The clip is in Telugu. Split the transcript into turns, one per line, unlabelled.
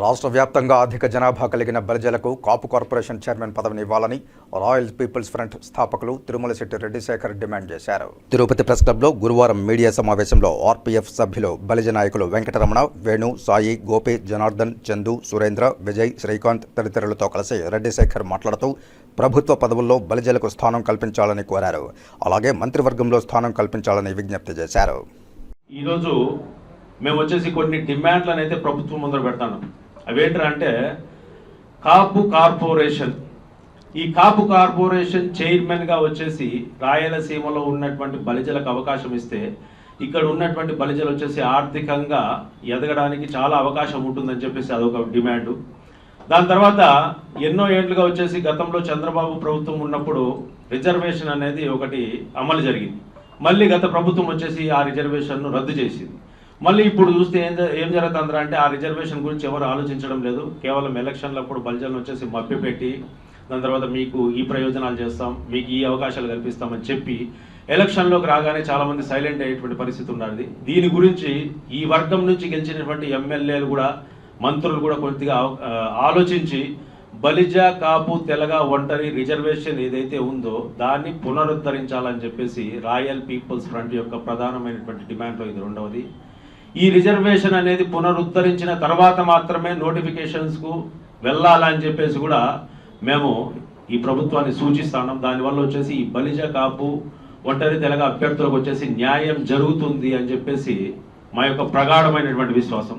రాష్ట్ర వ్యాప్తంగా అధిక జనాభా కలిగిన బలిజలకు కాపు కార్పొరేషన్ చైర్మన్ పదవిని ఇవ్వాలని రాయల్ పీపుల్స్ ఫ్రంట్ స్థాపకులు తిరుమల శెట్టి రెడ్డిశేఖర్ డిమాండ్ చేశారు. తిరుపతి ప్రెస్ క్లబ్లో గురువారం మీడియా సమావేశంలో ఆర్పీఎఫ్ సభ్యులు బలిజ నాయకులు వెంకటరమణ వేణు సాయి గోపి జనార్దన్ చందు సురేంద్ర విజయ్ శ్రీకాంత్ తదితరులతో కలిసి రెడ్డిశేఖర్ మాట్లాడుతూ ప్రభుత్వ పదవుల్లో బలిజలకు స్థానం కల్పించాలని కోరారు. అలాగే మంత్రివర్గంలో స్థానం కల్పించాలని విజ్ఞప్తి చేశారు.
ఈరోజు మేము వచ్చేసి కొన్ని డిమాండ్లను అయితే ప్రభుత్వం ముందర పెడతాను. అవేంట్రా అంటే కాపు కార్పొరేషన్. ఈ కాపు కార్పొరేషన్ చైర్మన్గా వచ్చేసి రాయలసీమలో ఉన్నటువంటి బలిజలకు అవకాశం ఇస్తే ఇక్కడ ఉన్నటువంటి బలిజలు వచ్చేసి ఆర్థికంగా ఎదగడానికి చాలా అవకాశం ఉంటుందని చెప్పేసి అదొక డిమాండు. దాని తర్వాత ఎన్నో ఏళ్ళుగా వచ్చేసి గతంలో చంద్రబాబు ప్రభుత్వం ఉన్నప్పుడు రిజర్వేషన్ అనేది ఒకటి అమలు జరిగింది. మళ్ళీ గత ప్రభుత్వం వచ్చేసి ఆ రిజర్వేషన్ను రద్దు చేసింది. మళ్ళీ ఇప్పుడు చూస్తే ఏం ఏం జరుగుతుందా అంటే ఆ రిజర్వేషన్ గురించి ఎవరు ఆలోచించడం లేదు. కేవలం ఎలక్షన్లప్పుడు బల్జలను వచ్చేసి మభ్యపెట్టి దాని తర్వాత మీకు ఈ ప్రయోజనాలు చేస్తాం మీకు ఈ అవకాశాలు కల్పిస్తామని చెప్పి ఎలక్షన్లోకి రాగానే చాలామంది సైలెంట్ అయ్యేటువంటి పరిస్థితి ఉన్నది దీని గురించి ఈ వర్గం నుంచి గెలిచినటువంటి ఎమ్మెల్యేలు కూడా మంత్రులు కూడా కొద్దిగా ఆలోచించి బలిజ కాపు తెలగ ఒంటరి రిజర్వేషన్ ఏదైతే ఉందో దాన్ని పునరుద్ధరించాలని చెప్పేసి రాయల్ పీపుల్స్ ఫ్రంట్ యొక్క ప్రధానమైనటువంటి డిమాండ్లో ఇది రెండవది. ఈ రిజర్వేషన్ అనేది పునరుద్ధరించిన తర్వాత మాత్రమే నోటిఫికేషన్స్కు వెళ్ళాలని చెప్పేసి కూడా మేము ఈ ప్రభుత్వాన్ని సూచిస్తున్నాం దానివల్ల వచ్చేసి ఈ బలిజ కాపు ఒంటరి తెలగ అభ్యర్థులకు వచ్చేసి న్యాయం జరుగుతుంది అని చెప్పేసి మా యొక్క ప్రగాఢమైనటువంటి విశ్వాసం.